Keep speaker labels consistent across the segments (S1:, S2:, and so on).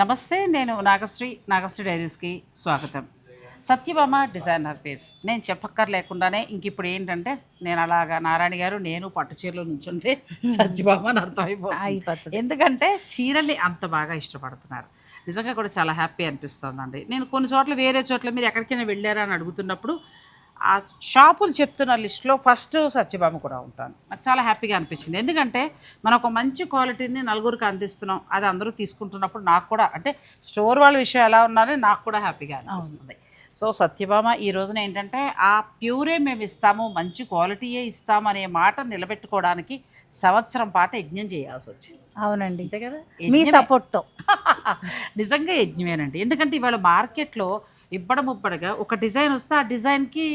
S1: నమస్తే నేను నాగశ్రీ నాగశ్రీ డైరీస్కి స్వాగతం. Satyabhama designer waves. నేను చెప్పక్కర్ లేకుండానే ఇంక ఇప్పుడు ఏంటంటే నేను అలాగా నారాయణ గారు నేను పట్టు చీరలో నుంచుంటే సత్యభామ అని అర్థమైపోతుంది.
S2: అయిపోతుంది.
S1: ఎందుకంటే చీరల్ని అంత బాగా ఇష్టపడుతున్నారు. నిజంగా కూడా చాలా హ్యాపీ అనిపిస్తుందండి. నేను కొన్ని చోట్ల వేరే చోట్ల మీరు ఎక్కడికైనా వెళ్ళారా అని అడుగుతున్నప్పుడు ఆ షాపులు చెప్తున్న లిస్ట్లో ఫస్ట్ సత్యభామ కూడా ఉంటాను. నాకు చాలా హ్యాపీగా అనిపించింది. ఎందుకంటే మనం ఒక మంచి క్వాలిటీని నలుగురికి అందిస్తున్నాం. అది అందరూ తీసుకుంటున్నప్పుడు నాకు కూడా అంటే స్టోర్ వాళ్ళ విషయం ఎలా ఉన్నారో నాకు కూడా హ్యాపీగా అనిపిస్తుంది. సో సత్యభామ ఈ రోజున ఏంటంటే ఆ ప్యూరే మేము ఇస్తాము మంచి క్వాలిటీయే ఇస్తాము అనే మాట నిలబెట్టుకోవడానికి సంవత్సరం పాటు యజ్ఞం చేయాల్సి వచ్చింది.
S2: అవునండి.
S1: అంతే కదా?
S2: మీ. సపోర్ట్తో
S1: నిజంగా యజ్ఞమేనండి. ఎందుకంటే ఇవాళ మార్కెట్లో ఇబ్బడం ముబ్బడగా ఒక డిజైన్ వస్తే ఆ డిజైన్కి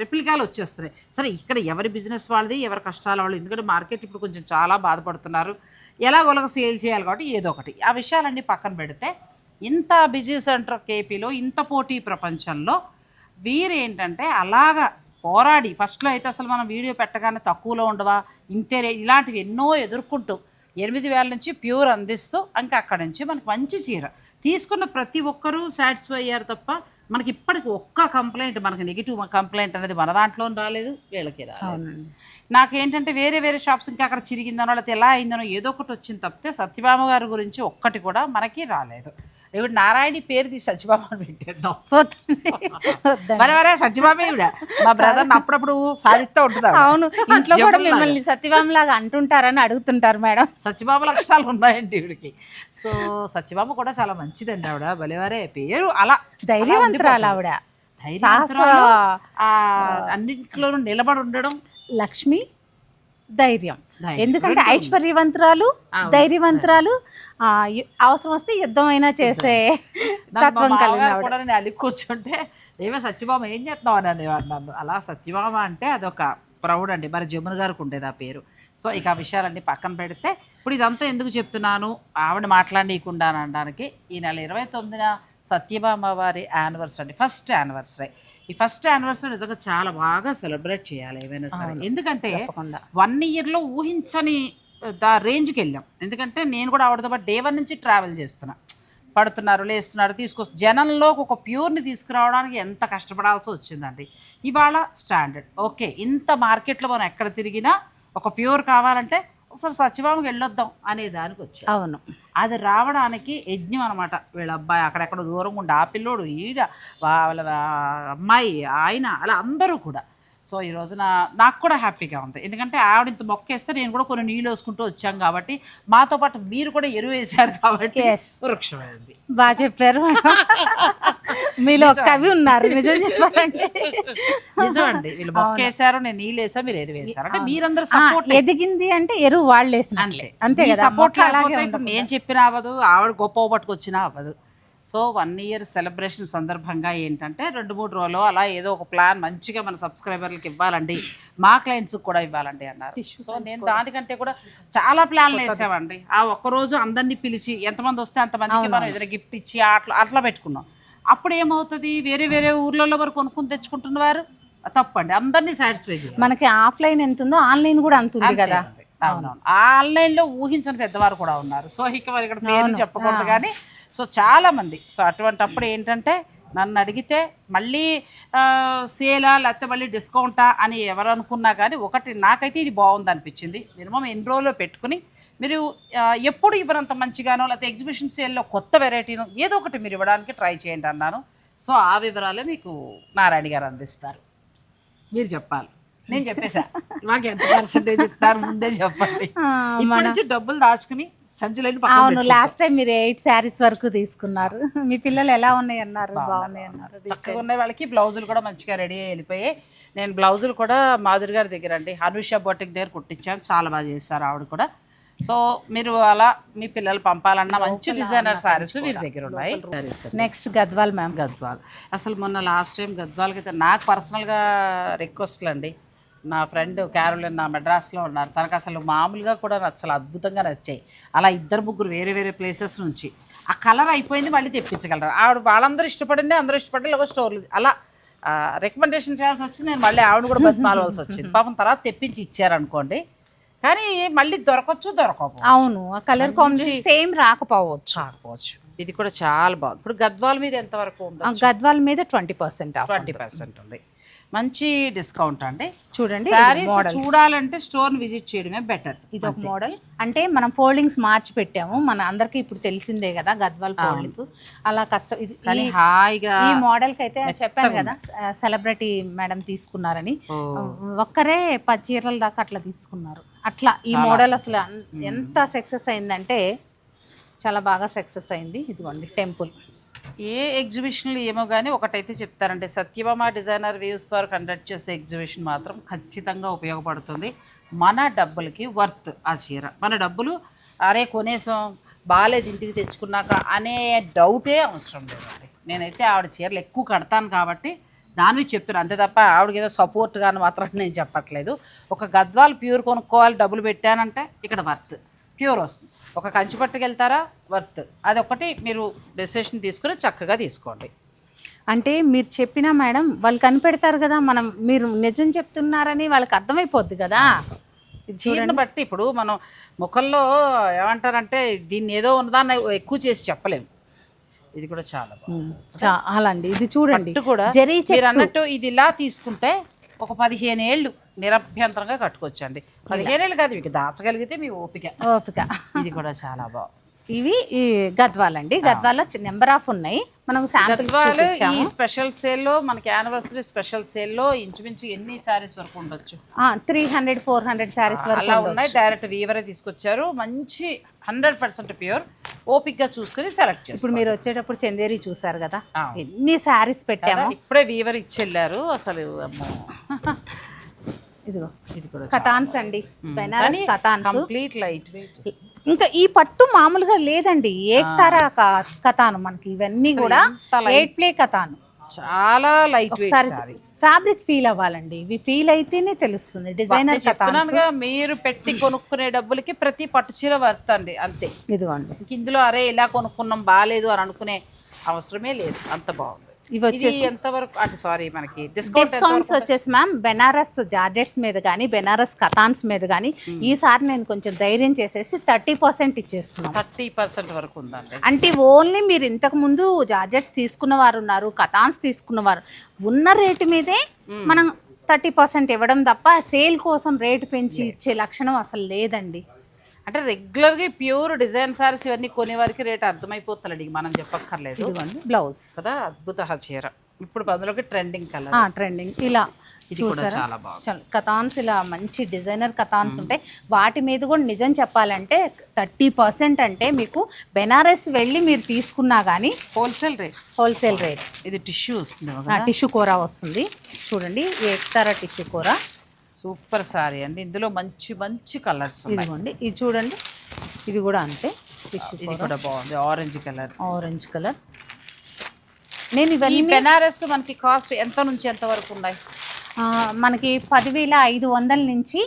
S1: రెప్లికాలు వచ్చేస్తున్నాయి. సరే ఇక్కడ ఎవరి బిజినెస్ వాళ్ళది ఎవరి కష్టాల వాళ్ళు? ఎందుకంటే మార్కెట్ ఇప్పుడు కొంచెం చాలా బాధపడుతున్నారు. ఎలాగోలాగ సేల్ చేయాలి కాబట్టి ఏదో ఒకటి. ఆ విషయాలన్నీ పక్కన పెడితే ఇంత బిజీ సెంటర్ కేపీలో ఇంత పోటీ ప్రపంచంలో వీరేంటంటే అలాగా పోరాడి ఫస్ట్లో అయితే అసలు మనం వీడియో పెట్టగానే తక్కువలో ఉండవా? ఇంతే ఇలాంటివి ఎన్నో ఎదుర్కొంటూ ఎనిమిది వేల నుంచి ప్యూర్ అందిస్తూ ఇంకా అక్కడి నుంచి మనకు మంచి చీర. తీసుకున్న ప్రతి ఒక్కరూ సాటిస్ఫై అయ్యారు తప్ప మనకి ఇప్పటికి ఒక్క కంప్లైంట్ మనకి నెగిటివ్ కంప్లైంట్ అనేది మన దాంట్లో రాలేదు వీళ్ళకి రాలేదు. నాకేంటంటే వేరే వేరే షాప్స్ ఇంకా అక్కడ చిరిగిందనో లేకపోతే ఎలా అయిందనో ఏదో ఒకటి వచ్చింది తప్పితే సత్యభామ గారి గురించి ఒక్కటి కూడా మనకి రాలేదు. ఇప్పుడు నారాయణి పేరు తీసి సత్యభామ అని పెట్టేద్దాం.
S2: వద్దండి. వద్దండి.
S1: మరి మరే సత్యభామ ఈవిడ మా బ్రదర్ అప్పుడప్పుడు సాధిస్తూ ఉంటుంది
S2: అవును ఇంట్లో కూడా మిమ్మల్ని సత్యభామ లాగా అంటుంటారని అడుగుతుంటారు మేడం.
S1: సత్యభామ లక్షణాలు ఉన్నాయండి ఈవిడికి. సో సత్యభామ కూడా చాలా మంచిదండి ఆవిడ. భలేవారే పేరు అలా
S2: ధైర్యవంతురాలు ఆవిడ.
S1: అన్నింటిలోనూ నిలబడి ఉండడం
S2: లక్ష్మి ధైర్యం. ఎందుకంటే ఐశ్వర్యవంతురాలు ధైర్యవంతురాలు అవసరం వస్తే యుద్ధం అయినా చేసే తత్వం కలిగిన
S1: అలిగి కూర్చుంటే ఏమే సత్యభామ ఏం చేస్తున్నావు? అని అనేవారు నన్ను. అలా సత్యభామ అంటే అదొక ప్రౌడ్ అండి. మరి జమున గారికి ఉండేది ఆ పేరు. సో ఇక ఆ విషయాలన్నీ పక్కన పెడితే ఇప్పుడు ఇదంతా ఎందుకు చెప్తున్నాను? ఆవిడ మాట్లాడనీయకుండా అనడానికి ఈ నెల ఇరవై తొమ్మిదిన సత్యభామ వారి యానివర్సరీ అండి ఫస్ట్ యానివర్సరీ. ఈ ఫస్ట్ యానివర్సరీ నిజంగా చాలా బాగా సెలబ్రేట్ చేయాలి ఏమైనా సరే. ఎందుకంటే వన్ ఇయర్లో ఊహించని దా రేంజ్కి వెళ్ళాం. ఎందుకంటే నేను కూడా ఆవిడతో పాటు డే వన్ నుంచి ట్రావెల్ చేస్తున్నా. పడుతున్నారు లేస్తున్నారు తీసుకొస్తు జనంలోకి ఒక ప్యూర్ని తీసుకురావడానికి ఎంత కష్టపడాల్సి వచ్చిందండి. ఇవాళ స్టాండర్డ్. ఓకే ఇంత మార్కెట్లో మనం ఎక్కడ తిరిగినా ఒక ప్యూర్ కావాలంటే ఒకసారి సత్యభామకి వెళ్ళొద్దాం అనే దానికి వచ్చాం.
S2: అవును.
S1: అది రావడానికి యజ్ఞం అనమాట వీళ్ళ అబ్బాయి అక్కడెక్కడ దూరంగా ఉండి ఆ పిల్లోడు ఈడ వాళ్ళ అమ్మాయి ఆయన అలా అందరూ కూడా. సో ఈ రోజున నాకు కూడా హ్యాపీగా ఉంది. ఎందుకంటే ఆవిడ ఇంత మొక్కేస్తే నేను కూడా కొన్ని నీళ్ళు వేసుకుంటూ వచ్చాం కాబట్టి మాతో పాటు మీరు కూడా ఎరువు వేశారు కాబట్టి. వృక్షమైంది.
S2: బాగా చెప్పారు. మీలో కవి ఉన్నారు. నిజం చెప్పాలంటే
S1: నిజం అండి వీళ్ళు మొక్కేశారు నేను నీళ్ళు వేసా మీరు ఎరువు వేశారు. అంటే మీరందరూ సపోర్ట్
S2: ఎదిగింది అంటే ఎరువు వాళ్ళు వేసినట్లే అంతే కదా?
S1: సపోర్ట్
S2: అలాగే
S1: నేను చెప్పిన అవ్వదు ఆవిడ గొప్ప పట్టుకొచ్చినా అవ్వదు. సో వన్ ఇయర్ సెలబ్రేషన్ సందర్భంగా ఏంటంటే రెండు మూడు రోజులు అలా ఏదో ఒక ప్లాన్ మంచిగా మన సబ్స్క్రైబర్లకు ఇవ్వాలండి మా క్లయింట్స్ కూడా ఇవ్వాలండి అన్నారు. సో నేను దానికంటే కూడా చాలా ప్లాన్లు వేసామండి. ఆ ఒక్క రోజు అందరినీ పిలిచి ఎంతమంది వస్తే అంతమందికి మనం ఏదైనా గిఫ్ట్ ఇచ్చి అట్లా అట్లా పెట్టుకున్నాం. అప్పుడు ఏమవుతుంది? వేరే వేరే ఊర్లలో వరకు కొనుక్కొని తెచ్చుకుంటున్నవారు తప్పండి. అందరినీ సాటిస్ఫై
S2: మనకి ఆఫ్లైన్ ఎంత ఉందో ఆన్లైన్ కూడా అంత ఉంది కదా.
S1: అవునవును. ఆన్లైన్లో ఊహించని పెద్దవారు కూడా ఉన్నారు. సో ఇక మరి ఇక్కడ పేర్లు చెప్పకూడదు కానీ సో చాలా మంది సో అటువంటి అప్పుడు ఏంటంటే నన్ను అడిగితే మళ్ళీ సేలా లేకపోతే మళ్ళీ డిస్కౌంటా అని ఎవరు అనుకున్నా కానీ ఒకటి నాకైతే ఇది బాగుంది అనిపించింది మినిమం ఎన్ని రోజులు పెట్టుకుని మీరు ఎప్పుడు ఇవ్వనంత మంచిగానో లేకపోతే ఎగ్జిబిషన్ సేల్లో కొత్త వెరైటీనో ఏదో ఒకటి మీరు ఇవ్వడానికి ట్రై చేయండి అన్నాను. సో ఆ వివరాలే మీకు నారాయణ గారు అందిస్తారు. మీరు చెప్పాలి. నేను చెప్పేసా. మాకు ఎంత పర్సెంటేజ్ ఇస్తారు ముందే చెప్పండి. ఇప్పటి నుంచి డబ్బులు దాచుకుని సంచులని
S2: అవును. లాస్ట్ టైం మీరు ఎయిట్ శారీస్ వరకు తీసుకున్నారు. మీ పిల్లలు ఎలా ఉన్నాయి అన్నారు? బాగున్నాయి. అన్నారు.
S1: చక్కగా ఉన్న వాళ్ళకి బ్లౌజులు కూడా మంచిగా రెడీ అయ్యి వెళ్ళిపోయాయి. నేను బ్లౌజులు కూడా మాధురి గారి దగ్గర అండి హనుష బొటిక్ దగ్గర కుట్టించాను. చాలా బాగా చేస్తారు ఆవిడ కూడా. సో మీరు అలా మీ పిల్లలు పంపాలన్న మంచి డిజైనర్ సారీస్ వీరి దగ్గర ఉన్నాయి. Sarees
S2: next Gadwal ma'am.
S1: Gadwal. అసలు మొన్న లాస్ట్ టైం గద్వాల్కి అయితే నాకు పర్సనల్గా రిక్వెస్ట్లు అండి నా ఫ్రెండ్ క్యారోలిన్ నా మెడ్రాస్లో ఉన్నారు. తనకు అసలు మామూలుగా కూడా నచ్చలు అద్భుతంగా నచ్చాయి. అలా ఇద్దరు ముగ్గురు వేరే వేరే ప్లేసెస్ నుంచి. ఆ కలర్ అయిపోయింది మళ్ళీ తెప్పించగలరు. ఆవిడ వాళ్ళందరూ ఇష్టపడింది అందరూ ఇష్టపడి ఒక స్టోర్లు. అలా రికమెండేషన్ చేయాల్సి వచ్చింది. నేను మళ్ళీ ఆవిడ కూడా బతిమాలవలసి వచ్చింది. పాపం తర్వాత తెప్పించి ఇచ్చారనుకోండి. కానీ మళ్ళీ దొరకచ్చు దొరకకపోవచ్చు
S2: అవును. ఆ కలర్ కాంబినేషన్ సేమ్ రాకపోవచ్చు.
S1: కాకపోవచ్చు ఇది కూడా చాలా బాగుంది. ఇప్పుడు గద్వాల మీద ఎంత వరకు ఉంది
S2: ఆ గద్వాల్ మీద twenty percent off
S1: twenty percent ఉంది. మంచి డిస్కౌంట్ అండి.
S2: చూడండి
S1: శారీస్ చూడాలంటే స్టోర్ విజిట్ చేయడమే బెటర్
S2: ఇది ఒక మోడల్ అంటే మనం ఫోల్డింగ్స్ మార్చి పెట్టాము. మన అందరికి ఇప్పుడు తెలిసిందే కదా గద్వాల్ ఫోల్డింగ్స్ అలా కష్టం ఇది
S1: హాయిగా
S2: ఈ మోడల్కి అయితే చెప్పాను కదా సెలబ్రిటీ మేడం తీసుకున్నారని. ఒక్కరే పది చీరల దాకా అట్లా తీసుకున్నారు. అట్లా ఈ మోడల్ అసలు ఎంత సక్సెస్ అయిందంటే చాలా బాగా సక్సెస్ అయింది. ఇదిగోండి టెంపుల్
S1: ఏ ఎగ్జిబిషన్లు ఏమో కానీ ఒకటైతే చెప్తారంటే సత్యభామ డిజైనర్ వ్యూస్ వారు కండక్ట్ చేసే ఎగ్జిబిషన్ మాత్రం ఖచ్చితంగా ఉపయోగపడుతుంది. మన డబ్బులకి వర్త్ ఆ చీర. మన డబ్బులు అరే కొనేసాం బాగాలేదు ఇంటికి తెచ్చుకున్నాక అనే డౌటే అవసరం లేదండి. నేనైతే ఆవిడ చీరలు ఎక్కువ కడతాను కాబట్టి దాని చెప్తున్నాను అంతే తప్ప ఆవిడకి ఏదో సపోర్ట్ కానీ మాత్రం నేను చెప్పట్లేదు. ఒక గద్వాలు ప్యూర్ కొనుక్కోవాలి డబ్బులు పెట్టానంటే ఇక్కడ వర్త్ ప్యూర్ వస్తుంది. ఒక కంచి పట్టుకు వెళ్తారా వర్త్. అదొకటి మీరు డెసిషన్ తీసుకుని చక్కగా తీసుకోండి.
S2: అంటే మీరు చెప్పినా మేడం వాళ్ళు కనిపెడతారు కదా మనం మీరు నిజం చెప్తున్నారని వాళ్ళకి అర్థమైపోద్ది కదా.
S1: చీరను బట్టి ఇప్పుడు మనం ముఖంలో ఏమంటారంటే దీన్ని ఏదో ఉన్నదాన్ని ఎక్కువ చేసి చెప్పలేము. ఇది కూడా చాలా
S2: చాలా అండి ఇది చూడండి.
S1: కూడా అన్నట్టు ఇది ఇలా తీసుకుంటే ఒక పదిహేను ఏళ్ళు నిరభ్యంతరంగా కట్టుకోవచ్చండి పదిహేను ఏళ్ళు కాదు మీకు దాచగలిగితే మీ ఓపిక.
S2: ఓపిక.
S1: ఇది కూడా చాలా బాగుంది
S2: ఇవి ఈ గద్వాల్ అండి గద్వాల్లో నెంబర్ ఆఫ్ ఉన్నాయి. మనం
S1: గద్వాలు ఈ స్పెషల్ సేల్లో మనకి యానివర్సరీ స్పెషల్ సేల్లో ఇంచుమించు ఎన్ని సారీస్ వరకు ఉండొచ్చు?
S2: Three hundred four hundred sarees వరకు
S1: ఉన్నాయి. డైరెక్ట్ వీవరే తీసుకొచ్చారు. మంచి హండ్రెడ్ పర్సెంట్ ప్యూర్. ఓపిక్గా చూసుకుని సెలెక్ట్
S2: ఇప్పుడు మీరు వచ్చేటప్పుడు చందేరి చూసారు కదా. ఎన్ని శారీస్ పెట్టాము?
S1: ఇప్పుడే వీవర్ ఇచ్చెళ్ళారు. అసలు అమ్మో.
S2: ఇదిగో.
S1: ఇది కూడా
S2: కథాన్స్ అండి. Banaras katans.
S1: Complete light weight.
S2: ఇంకా ఈ పట్టు మామూలుగా లేదండి. ఏక్తారా కథాను మనకి. ఇవన్నీ కూడా ఎయిట్ ప్లే కథాను.
S1: చాలా లైట్
S2: ఒకసారి ఫ్యాబ్రిక్ ఫీల్ అవ్వాలండి. ఇవి ఫీల్ అయితేనే తెలుస్తుంది. డిజైనర్
S1: చెప్తున్నానుగా మీరు పెట్టి కొనుక్కునే డబ్బులకి ప్రతి పట్టు చీర వర్త్ అండి అంతే.
S2: ఇదిగోండి.
S1: ఇందులో అరే ఇలా కొనుక్కున్నాం బాగాలేదు అని అనుకునే అవసరమే లేదు. అంత బాగుంది.
S2: ఇవి
S1: అంటే సారీ మనకి డిస్కౌంట్
S2: డిస్కౌంట్స్ వచ్చేసి మ్యామ్ బెనారస్ జార్జెట్స్ మీద కానీ బెనారస్ కథాన్స్ మీద కానీ ఈసారి నేను కొంచెం ధైర్యం చేసేసి థర్టీ పర్సెంట్ ఇచ్చేస్తున్నాం.
S1: థర్టీ పర్సెంట్ వరకు ఉందండి.
S2: అంటే ఓన్లీ మీరు ఇంతకు ముందు జార్జెట్స్ తీసుకున్న వారు ఉన్నారు కథాన్స్ తీసుకున్న వారు. ఉన్న రేటు మీదే మనం థర్టీ పర్సెంట్ ఇవ్వడం తప్ప సేల్ కోసం రేటు పెంచి ఇచ్చే లక్షణం అసలు లేదండి.
S1: అంటే రెగ్యులర్గా ప్యూర్ డిజైన్ సారీస్ ఇవన్నీ కొనే వారికి రేట్ అర్థమైపోతుందండి మనం చెప్పక్కర్లేదు.
S2: ఇదిగోండి బ్లౌజ్
S1: కదా అద్భుత చీర ఇప్పుడు అందులోకి ట్రెండింగ్ కలర్
S2: ట్రెండింగ్ ఇలా కథాన్స్ ఇలా మంచి డిజైనర్ కథాన్స్ ఉంటాయి. వాటి మీద కూడా నిజం చెప్పాలంటే థర్టీ పర్సెంట్ అంటే మీకు బెనారస్ వెళ్ళి మీరు తీసుకున్నా కానీ
S1: హోల్సేల్ రేట్
S2: హోల్సేల్ రేట్
S1: ఇది టిష్యూ వస్తుంది
S2: టిష్యూ కూర వస్తుంది. చూడండి ఏక్తారా టిష్యూ కూర?
S1: సూపర్ సారీ అండి. ఇందులో మంచి మంచి కలర్స్
S2: ఇదిగోండి. ఇది చూడండి. ఇది కూడా అంతే.
S1: ఇది కూడా బాగుంది. Orange colour.
S2: Orange colour. నేను ఇవన్నీ
S1: బెనారస్ మనకి కాస్ట్ ఎంత నుంచి ఎంత వరకు ఉన్నాయి?
S2: మనకి పదివేల ఐదు వందల నుంచి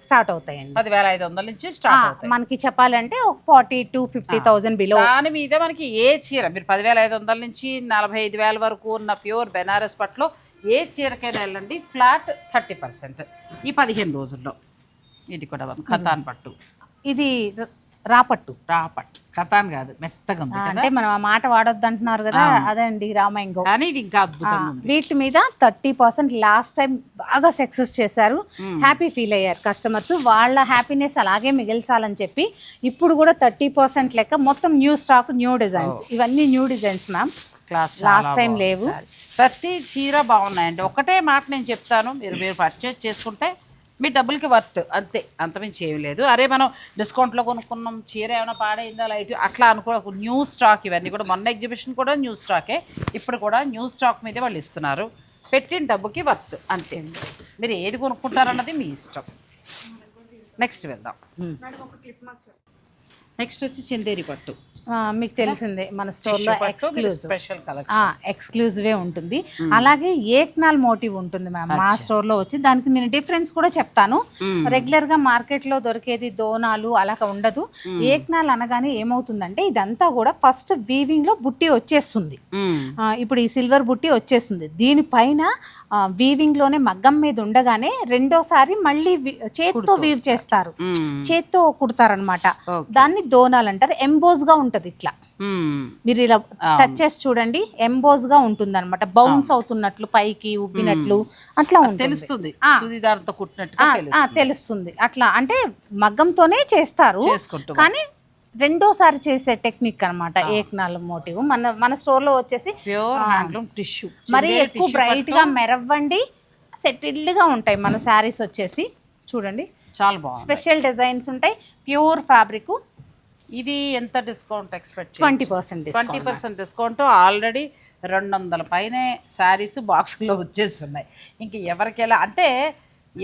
S2: స్టార్ట్ అవుతాయండి.
S1: పదివేల ఐదు వందల నుంచి స్టార్ట్
S2: మనకి చెప్పాలంటే ఒక forty to fifty thousand below.
S1: దాని మీద మనకి ఏ చీర? మీరు పదివేల ఐదు వందల నుంచి నలభై ఐదు వేల వరకు ఉన్న ప్యూర్ బెనారస్ పట్లో ఏ చీరకైనా వెళ్ళండి ఫ్లాట్ థర్టీ పర్సెంట్ ఈ పదిహేను రోజుల్లో. ఇది కూడా ఖతాన్ పట్టు.
S2: ఇది రాపట్టు
S1: రా పట్టు. ఖతాన్ కాదు మెత్తగా ఉంది
S2: అంటే మనం ఆ మాట వాడొద్దు అంటున్నారు కదా అదండి రామాయంగో
S1: కానీ ఇది ఇంకా అద్భుతంగా
S2: వీటి మీద థర్టీ పర్సెంట్ లాస్ట్ టైం బాగా సక్సెస్ చేశారు. హ్యాపీ ఫీల్ అయ్యారు కస్టమర్స్. వాళ్ళ హ్యాపీనెస్ అలాగే మిగిల్చాలని చెప్పి ఇప్పుడు కూడా థర్టీ పర్సెంట్ లెక్క మొత్తం న్యూ స్టాక్ న్యూ డిజైన్స్. ఇవన్నీ new designs ma'am. Last time లేవు.
S1: ప్రతి చీర బాగున్నాయండి. ఒకటే మాట నేను చెప్తాను. మీరు మీరు పర్చేజ్ చేసుకుంటే మీ డబ్బులకి వర్త్ అంతే. అంతమించి ఏమి లేదు. అరే మనం డిస్కౌంట్లో కొనుక్కున్నాం చీర ఏమైనా పాడైందా లైట్ అట్లా అనుకో న్యూ స్టాక్ ఇవన్నీ కూడా మొన్న ఎగ్జిబిషన్ కూడా న్యూ స్టాకే ఇప్పుడు కూడా న్యూ స్టాక్ మీదే వాళ్ళు ఇస్తున్నారు. పెట్టిన డబ్బుకి వర్త్ అంతే మీరు ఏది కొనుక్కుంటారన్నది మీ ఇష్టం. నెక్స్ట్ వెళ్దాం. నెక్స్ట్ వచ్చి చందేరి పట్టు.
S2: మీకు తెలిసిందే మన స్టోర్లో ఎక్స్క్లూజివ్ ఎక్స్క్లూజివే ఉంటుంది. అలాగే ఏక్నాల్ మోటివ్ ఉంటుంది మ్యామ్ మా స్టోర్లో వచ్చి. దానికి నేను డిఫరెన్స్ కూడా చెప్తాను. రెగ్యులర్గా మార్కెట్లో దొరికేది దోనాలు అలా ఉండదు. ఏక్నాల్ అనగానే ఏమవుతుందంటే ఇదంతా కూడా ఫస్ట్ వీవింగ్లో బుట్టి వచ్చేస్తుంది. ఇప్పుడు ఈ సిల్వర్ బుట్టి వచ్చేస్తుంది. దీనిపైన ఆ, వీవింగ్లోనే మగ్గం మీద ఉండగానే రెండోసారి మళ్ళీ చేత్తో వీవ్ చేస్తారు. చేత్తో కుడతారనమాట. దాన్ని దోనాలు అంటారు ఎంబోజ్గా ఉంటది ఇట్లా. మీరు ఇలా టచ్ చేసి చూడండి. ఎంబోజ్గా ఉంటుంది అనమాట బౌన్స్ అవుతున్నట్లు పైకి ఉబ్బినట్లు అట్లా ఉంటుంది.
S1: తెలుస్తుంది. తెలుస్తుంది.
S2: అట్లా అంటే మగ్గంతోనే చేస్తారు. కానీ రెండోసారి చేసే టెక్నిక్ అనమాట ఏక్నాల్ మోటివ్. మన మన స్టోర్లో వచ్చేసి
S1: టిష్యూ.
S2: మరి ఎక్కువ బ్రైట్గా మెరవ్వండి. సెటిల్డ్గా ఉంటాయి మన శారీస్ వచ్చేసి. చూడండి.
S1: చాలా బాగుంది
S2: స్పెషల్ డిజైన్స్ ఉంటాయి. Pure fabric.
S1: ఇది ఎంత discount expect
S2: twenty percent
S1: twenty percent discount. Already రెండు వందల పైనే శారీస్ బాక్స్లో వచ్చేస్తున్నాయి. ఇంక ఎవరికి ఎలా అంటే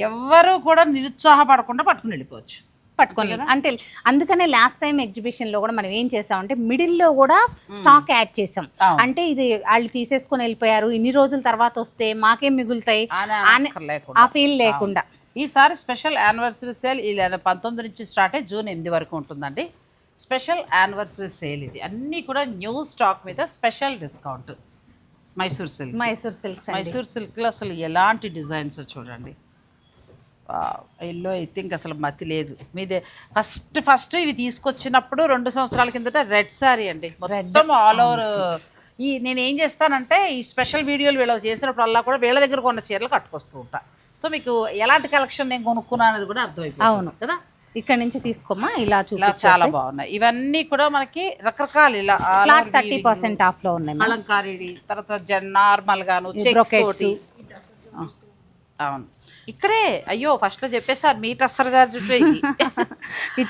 S1: ఎవ్వరు కూడా నిరుత్సాహపడకుండా పట్టుకుని వెళ్ళిపోవచ్చు.
S2: పట్టుకొని అంటే అందుకనే లాస్ట్ టైం ఎగ్జిబిషన్లో కూడా మనం ఏం చేసామంటే మిడిల్లో కూడా స్టాక్ యాడ్ చేసాం. అంటే ఇది వాళ్ళు తీసేసుకొని వెళ్ళిపోయారు. ఇన్ని రోజుల తర్వాత వస్తే మాకేం మిగులుతాయి. ఆ ఫీల్ లేకుండా.
S1: ఈసారి స్పెషల్ యానివర్సరీ సేల్ ఇలా పంతొమ్మిది నుంచి స్టార్ట్ అయ్యి జూన్ ఎనిమిది వరకు ఉంటుందండి. స్పెషల్ యానివర్సరీ సేల్ ఇది. అన్నీ కూడా న్యూ స్టాక్ మీద special discount. Mysore silk.
S2: Mysore silks అండి.
S1: మైసూర్ సిల్క్లో అసలు ఎలాంటి డిజైన్స్ చూడండి. ఎల్లో అయితే ఇంక అసలు మతి లేదు. మీదే ఫస్ట్ ఫస్ట్ ఇవి తీసుకొచ్చినప్పుడు రెండు సంవత్సరాల కిందట రెడ్ సారీ అండి. మొత్తం ఆల్ ఓవర్ ఈ నేను ఏం చేస్తానంటే ఈ స్పెషల్ వీడియోలు వీళ్ళు చేసినప్పుడల్లా కూడా వీళ్ళ దగ్గర కొన్న చీరలు కట్టుకొస్తూ ఉంటా. సో మీకు ఎలాంటి కలెక్షన్ నేను కొనుక్కున్నా అనేది కూడా అర్థమైపోతుంది
S2: అవును.
S1: కదా
S2: ఇక్కడ నుంచి తీసుకోమా ఇలా
S1: ఇలా
S2: చూపించా
S1: చాలా బాగున్నాయి ఇవన్నీ కూడా మనకి రకరకాలు ఇలా
S2: ఫ్లాట్ థర్టీ. పర్సెంట్ ఆఫ్లో ఉన్నాయి.
S1: అలంకారిడి తర్వాత జన్ నార్మల్ గాను అవును ఇక్కడే అయ్యో ఫస్ట్లో చెప్పేసారు మీ టస్సర్ గారు చుట్టూ ఇది.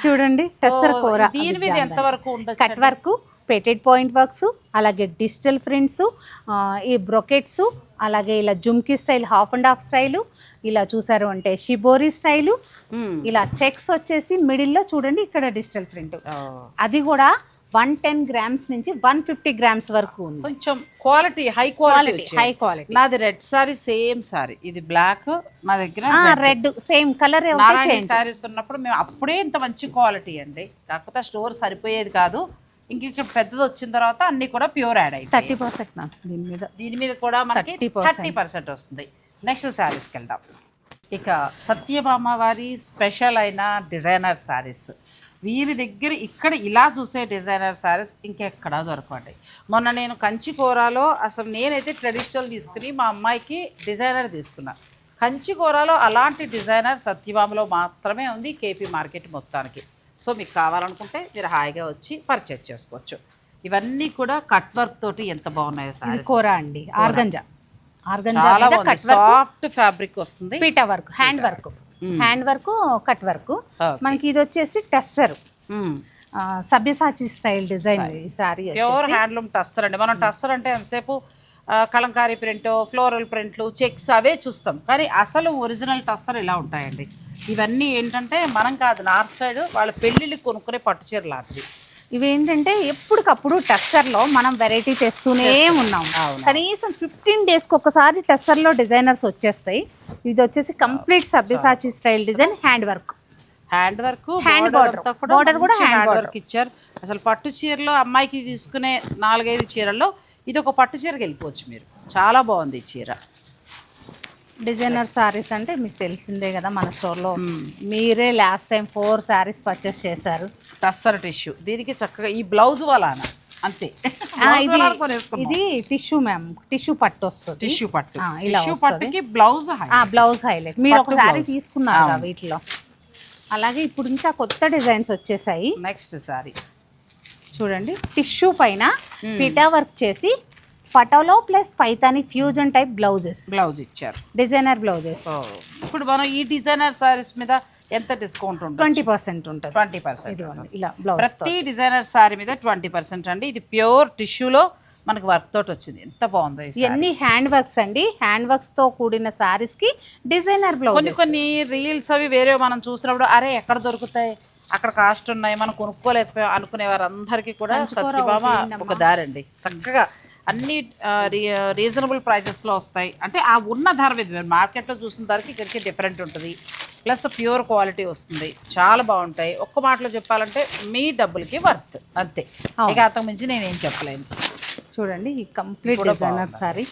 S2: చూడండి టెస్సర్ కూర
S1: దీని మీద ఎంత వరకు ఉండొచ్చు
S2: కట్ వర్క్ పెటెడ్ పాయింట్ వర్క్స్ అలాగే డిజిటల్ ప్రింట్స్ ఈ బ్రొకెట్స్ అలాగే ఇలా jhumki style half and half style ఇలా చూసారు అంటే షిబోరి స్టైలు.
S1: మ్మ్.
S2: ఇలా చెక్స్ వచ్చేసి మిడిల్లో చూడండి ఇక్కడ డిజిటల్ ప్రింట్. అది కూడా వన్ టెన్ గ్రామ్స్ నుంచి వన్ ఫిఫ్టీ గ్రామ్స్ వరకు ఉంది.
S1: కొంచెం quality high quality
S2: high quality.
S1: నాది రెడ్ సారీ సేమ్ సారీ. ఇది బ్లాక్ మా దగ్గర
S2: రెడ్. సేమ్ కలర్
S1: సారీస్ ఉన్నప్పుడు మేము అప్పుడే ఇంత మంచి క్వాలిటీ అండి. కాకపోతే స్టోర్ సరిపోయేది కాదు. ఇంక ఇక్కడ పెద్దది వచ్చిన తర్వాత అన్ని కూడా ప్యూర్ యాడ్ అయ్యి
S2: థర్టీ పర్సెంట్ దీని మీద.
S1: దీని మీద కూడా మనకి
S2: 30%
S1: థర్టీ పర్సెంట్ వస్తుంది. నెక్స్ట్ శారీస్కి వెళ్దాం. ఇక సత్యభామ వారి స్పెషల్ అయిన డిజైనర్ శారీస్. వీరి దగ్గర ఇక్కడ ఇలా చూసే డిజైనర్ శారీస్ ఇంకెక్కడా దొరకండి మొన్న నేను కంచి కూరలో అసలు నేనైతే ట్రెడిషనల్ తీసుకుని మా అమ్మాయికి డిజైనర్ తీసుకున్నా. కంచి కూరలో అలాంటి డిజైనర్ సత్యభామలో మాత్రమే ఉంది కేపీ మార్కెట్ మొత్తానికి. సో మీకు కావాలనుకుంటే మీరు హాయిగా వచ్చి పర్చేజ్ చేసుకోవచ్చు. ఇవన్నీ కూడా కట్ వర్క్ తోటి ఎంత బాగున్నాయో సారీస్
S2: కూర అండి. ఆర్గంజా. ఆర్గంజా
S1: సాఫ్ట్ ఫ్యాబ్రిక్ వస్తుంది.
S2: PETA work hand work hand work cut work. మనకి ఇది వచ్చేసి టెస్సర్ సభ్యసాచి స్టైల్ డిజైన్ ఈ సారీ
S1: ప్యూర్ హ్యాండ్లూమ్ టస్సర్ అండి. మనం టస్సర్ అంటే ఎంతసేపు కలంకారీ ప్రింట్ ఫ్లోరల్ ప్రింట్లు చెక్స్ అవే చూస్తాం. కానీ అసలు ఒరిజినల్ టస్సర్ ఇలా ఉంటాయండి. ఇవన్నీ ఏంటంటే మనం కాదు నార్త్ సైడ్ వాళ్ళ పెళ్ళిళ్ళకి కొనుక్కునే పట్టు చీర లాంటివి
S2: ఇవి ఏంటంటే ఎప్పటికప్పుడు టెస్సర్లో మనం వెరైటీ తెస్తూనే ఉన్నాం. కనీసం ఫిఫ్టీన్ డేస్కి ఒకసారి టెస్సర్లో డిజైనర్స్ వచ్చేస్తాయి. ఇది వచ్చేసి complete సభ్యసాచి style design hand work.
S1: Hand work
S2: border. Border కూడా
S1: హ్యాండ్. వర్క్ ఇచ్చారు. అసలు పట్టు చీరలో అమ్మాయికి తీసుకునే నాలుగైదు చీరల్లో ఇది ఒక పట్టు చీరకి వెళ్ళిపోవచ్చు మీరు. చాలా బాగుంది ఈ చీర.
S2: డిజైనర్ సారీస్ అంటే మీకు తెలిసిందే కదా మన స్టోర్లో మీరే last time four sarees purchase చేశారు.
S1: టస్సర్ టిష్యూ. దీనికి చక్కగా ఈ బ్లౌజ్ వలాన అంతే.
S2: ఇది టిష్యూ మ్యామ్ టిష్యూ పట్టు వస్తుంది.
S1: టిష్యూ పట్టు. టిష్యూ. పట్టుకి బ్లౌజ్
S2: బ్లౌజ్ హైలైట్ మీరు ఒకసారి
S1: blouse.
S2: తీసుకున్నారు వీటిలో. అలాగే ఇప్పుడు ఇంకా కొత్త డిజైన్స్ వచ్చేసాయి.
S1: Next sorry.
S2: చూడండి టిష్యూ పైన పిటా వర్క్ చేసి పటోలో plus Paithani fusion type blouses.
S1: Blouse ఇచ్చారు.
S2: Designer blouses.
S1: ఇప్పుడు మనం ఈ డిజైనర్ సారీస్ మీద ఎంత డిస్కౌంట్ ఉంటుంది?
S2: ట్వంటీ పర్సెంట్ ఉంటుంది.
S1: ట్వంటీ పర్సెంట్
S2: ఇలా బ్లౌజ్
S1: ప్రతి డిజైనర్ సారీ మీద ట్వంటీ పర్సెంట్ అండి. ఇది ప్యూర్ టిష్యూలో మనకి వర్క్ తోటి వచ్చింది. ఎంత బాగుందో.
S2: ఇవన్నీ హ్యాండ్ వర్క్స్ అండి. హ్యాండ్ వర్క్స్తో కూడిన సారీస్కి డిజైనర్
S1: కొన్ని
S2: బ్లౌజ్
S1: కొన్ని రీల్స్ అవి వేరే మనం చూసినప్పుడు అరే ఎక్కడ దొరుకుతాయి? అక్కడ కాస్ట్ ఉన్నాయి. మనం కొనుక్కోలేకపోయాం అనుకునే వారందరికీ కూడా సత్యభామ ఒక దారండి. చక్కగా అన్ని రీజనబుల్ ప్రైజెస్లో వస్తాయి. అంటే ఆ ఉన్న ధర మీద మీరు మార్కెట్లో చూసిన ధరకి ఇక్కడికి డిఫరెంట్ ఉంటుంది. ప్లస్ ప్యూర్ క్వాలిటీ వస్తుంది. చాలా బాగుంటాయి. ఒక్క మాటలో చెప్పాలంటే మీ డబ్బులకి వర్త్. అంతే. ఇక అంతకు మించి నేనేం చెప్పలేను.
S2: చూడండి ఈ కంప్లీట్ డిజైనర్ సారీ.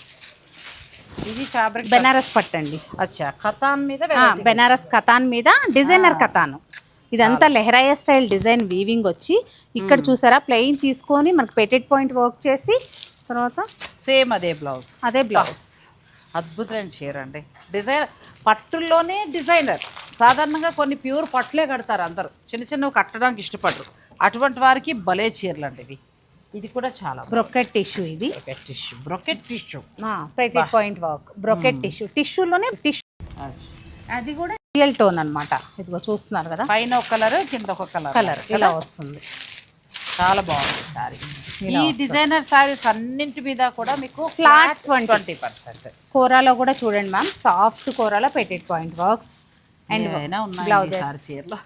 S1: ఇది ఫ్యాబ్రిక్
S2: బెనారస్ పట్టండి
S1: అచ్చా కథాన్ మీద
S2: బెనారస్ కథాన్ మీద డిజైనర్ కథాను ఇదంతా లెహరాయ స్టైల్ డిజైన్ వీవింగ్ వచ్చి ఇక్కడ చూసారా ప్లెయిన్ తీసుకొని మనకు పెటెడ్ పాయింట్ వర్క్ చేసి తర్వాత?
S1: సేమ్ అదే బ్లౌజ్
S2: అదే బ్లౌజ్
S1: అద్భుతమైన చీర అండి. డిజైన్ పట్టుల్లోనే డిజైనర్ సాధారణంగా కొన్ని ప్యూర్ పట్టులే కడతారు అందరూ. చిన్న చిన్నవి కట్టడానికి ఇష్టపడరు. అటువంటి వారికి భలే చీరలు అండి ఇవి. ఇది కూడా చాలా
S2: బ్రొకెట్ టిష్యూ ఇది.
S1: Brocade tissue brocade tissue
S2: point work brocade tissue టిష్యూలోనే tissue అది కూడా రియల్ టోన్ అన్నమాట. ఇదిగో చూస్తున్నారు కదా?
S1: పైన ఒక కలర్ కింద ఒక కలర్
S2: కలర్ ఇలా వస్తుంది.
S1: చాలా బాగుంది సారీ ఈ డిజైనర్ సారీస్ అన్నింటి మీద కూడా మీకు ఫ్లాట్ ట్వంటీ పర్సెంట్
S2: కూరలో కూడా చూడండి మ్యామ్ సాఫ్ట్ కూరలో పెటెడ్ పాయింట్ వర్క్స్ అండ్
S1: చీరలు.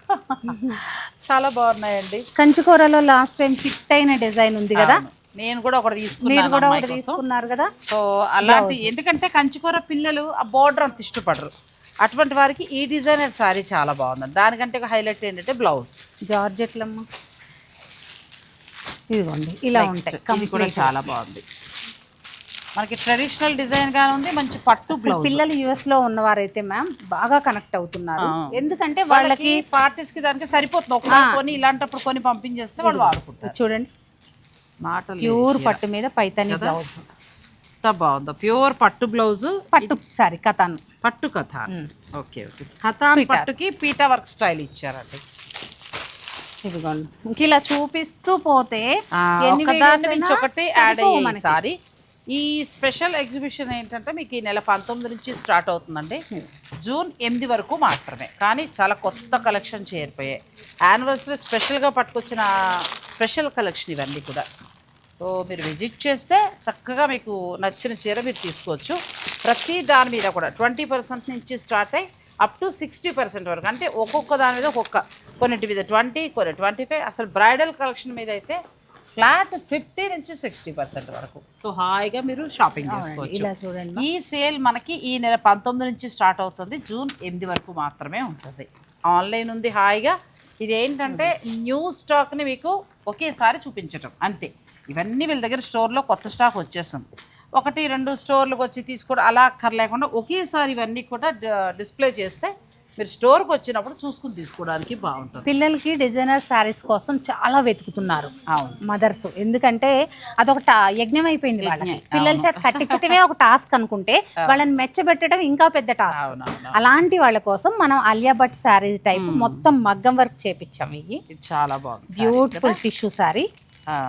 S1: చాలా బాగున్నాయండి.
S2: కంచి కూరలో లాస్ట్ టైం ఫిట్ అయిన డిజైన్ ఉంది కదా.
S1: నేను కూడా ఒకటి తీసుకున్నాను
S2: కూడా ఒకటి. తీసుకున్నారు కదా?
S1: సో అలాంటి ఎందుకంటే కంచికూర పిల్లలు ఆ బోర్డర్ అంత ఇష్టపడరు. అటువంటి వారికి ఈ డిజైనర్ సారీ చాలా బాగుంది. దానికంటే హైలైట్ ఏంటంటే బ్లౌజ్
S2: జార్జెట్లమ్మ. ఇదిగోండి ఇలా ఉంటాయి.
S1: ఇది కూడా చాలా బాగుంది. మనకి ట్రెడిషనల్ డిజైన్ గానే ఉంది మంచి పట్టు
S2: పిల్లలు యుఎస్లో ఉన్నవారైతే మ్యామ్ బాగా కనెక్ట్ అవుతున్నారు. ఎందుకంటే
S1: వాళ్ళకి పార్టీస్కి దానికి సరిపోతుంది. ఒకసారి కొని ఇలాంటప్పుడు కొని పంపించేస్తే వాళ్ళు వాడుకుంటారు.
S2: చూడండి. ప్యూర్ పట్టు మీద పైతాని బ్లౌజ్.
S1: బాగుందో. ప్యూర్ పట్టు బ్లౌజ్.
S2: పట్టు సారీ కథాన్.
S1: పట్టు కథ ఓకే ఓకే. కథాన్ పట్టుకి పీటా వర్క్ స్టైల్ ఇచ్చారండి.
S2: ఇదిగోండి. ఇంక ఇలా చూపిస్తూ పోతే
S1: ఒకదాన్ని మించి ఒకటి యాడ్. సారీ. ఈ స్పెషల్ ఎగ్జిబిషన్ ఏంటంటే మీకు ఈ నెల పంతొమ్మిది నుంచి స్టార్ట్ అవుతుందండి. జూన్ ఎనిమిది వరకు మాత్రమే. కానీ చాలా కొత్త కలెక్షన్ చేరిపోయాయి. యానివర్సరీ స్పెషల్గా పట్టుకొచ్చిన స్పెషల్ కలెక్షన్ ఇవన్నీ కూడా. సో మీరు విజిట్ చేస్తే చక్కగా మీకు నచ్చిన చీర మీరు తీసుకోవచ్చు. ప్రతి దాని మీద కూడా ట్వంటీ పర్సెంట్ నుంచి స్టార్ట్ అయ్యి అప్ టు సిక్స్టీ పర్సెంట్ వరకు. అంటే ఒక్కొక్క దాని మీద ఒక్కొక్క కొన్నిటి మీద ట్వంటీ కొన్ని ట్వంటీ ఫైవ్. అసలు బ్రైడల్ కలెక్షన్ మీద అయితే ఫ్లాట్ ఫిఫ్టీ నుంచి సిక్స్టీ పర్సెంట్ వరకు. సో హాయిగా మీరు షాపింగ్ చేసుకోవచ్చు.
S2: ఇలా చూడండి.
S1: ఈ సేల్ మనకి ఈ నెల పంతొమ్మిది నుంచి స్టార్ట్ అవుతుంది. జూన్ ఎనిమిది వరకు మాత్రమే ఉంటుంది. ఆన్లైన్ ఉంది హాయిగా. ఇది ఏంటంటే న్యూ స్టాక్ని మీకు ఒకేసారి చూపించటం. అంతే. ఇవన్నీ వీళ్ళ దగ్గర స్టోర్లో కొత్త స్టాక్ వచ్చేస్తుంది. ఒకటి రెండు స్టోర్లకు వచ్చి తీసుకోవడం అలా అక్కర్లేకుండా ఒకేసారి ఇవన్నీ కూడా డిస్ప్లే చేస్తే మీరు స్టోర్కి వచ్చినప్పుడు చూసుకుని తీసుకోవడానికి బాగుంటుంది.
S2: పిల్లలకి డిజైనర్ శారీస్ కోసం చాలా వెతుకుతున్నారు
S1: అవును.
S2: మదర్స్. ఎందుకంటే అదొక యజ్ఞం అయిపోయింది వాళ్ళకి. పిల్లల చేత కట్టించటమే ఒక టాస్క్ అనుకుంటే వాళ్ళని మెచ్చబెట్టడం ఇంకా పెద్ద టాస్క్. అలాంటి వాళ్ళ కోసం మనం అలియా భట్ శారీ టైప్ మొత్తం మగ్గం వర్క్ చేపించాం ఇవి
S1: చాలా బాగుంది
S2: బ్యూటిఫుల్ టిష్యూ శారీ.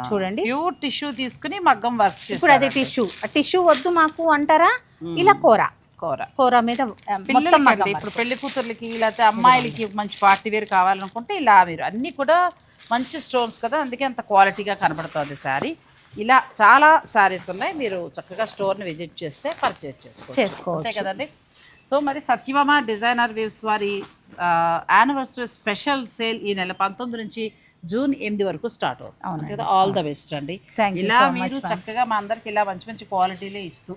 S2: చూడండి.
S1: ప్యూర్ టిష్యూ తీసుకుని మగ్గం వర్క్
S2: ఇప్పుడు అది టిష్యూ టిష్యూ వద్దు మాకు అంటారా? ఇలా కూర.
S1: కూర.
S2: కూర మీద మొత్తం మగ్గం
S1: ఇప్పుడు పెళ్ళి కూతుర్లకి లేకపోతే అమ్మాయిలకి మంచి పార్టీ వేర్ కావాలనుకుంటే ఇలా మీరు అన్నీ కూడా మంచి స్టోన్స్ కదా అందుకే అంత క్వాలిటీగా కనబడుతుంది శారీ. ఇలా చాలా శారీస్ ఉన్నాయి. మీరు చక్కగా స్టోర్ని విజిట్ చేస్తే పర్చేజ్ చేసుకోవచ్చు. కదండి? సో మరి సత్యభామ డిజైనర్ వేవ్స్ వారి యానివర్సరీ స్పెషల్ సేల్ ఈ నెల పంతొమ్మిది నుంచి జూన్ ఎనిమిది వరకు స్టార్ట్ అవుతుంది. కదా? ఆల్ ద బెస్ట్ అండి. ఇలా మీరు చక్కగా మా అందరికి ఇలా మంచి మంచి క్వాలిటీలే ఇస్తూ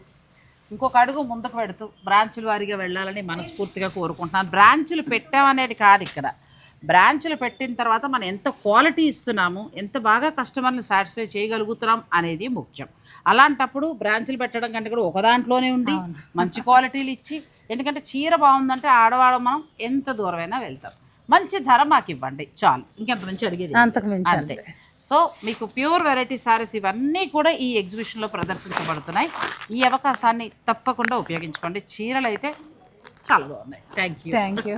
S1: ఇంకొక అడుగు ముందుకు పెడుతూ బ్రాంచుల వారీగా వెళ్ళాలని మనస్ఫూర్తిగా కోరుకుంటున్నాను. బ్రాంచులు పెట్టామనేది కాదు ఇక్కడ. బ్రాంచులు పెట్టిన తర్వాత మనం ఎంత క్వాలిటీ ఇస్తున్నాము ఎంత బాగా కస్టమర్ని సాటిస్ఫై చేయగలుగుతున్నాం అనేది ముఖ్యం. అలాంటప్పుడు బ్రాంచులు పెట్టడం కంటే కూడా ఒక దాంట్లోనే ఉండి మంచి క్వాలిటీలు ఇచ్చి ఎందుకంటే చీర బాగుందంటే ఆడవాళ్ళ మనం ఎంత దూరమైనా వెళ్తాం. మంచి ధర మాకు ఇవ్వండి చాలు. ఇంకెంత మంచి అడిగేది?
S2: అంతకు మించి
S1: అంతే. సో మీకు ప్యూర్ వెరైటీ సారీస్ ఇవన్నీ కూడా ఈ ఎగ్జిబిషన్లో ప్రదర్శించబడుతున్నాయి. ఈ అవకాశాన్ని తప్పకుండా ఉపయోగించుకోండి. చీరలు అయితే చాలా బాగున్నాయి. Thank you
S2: thank you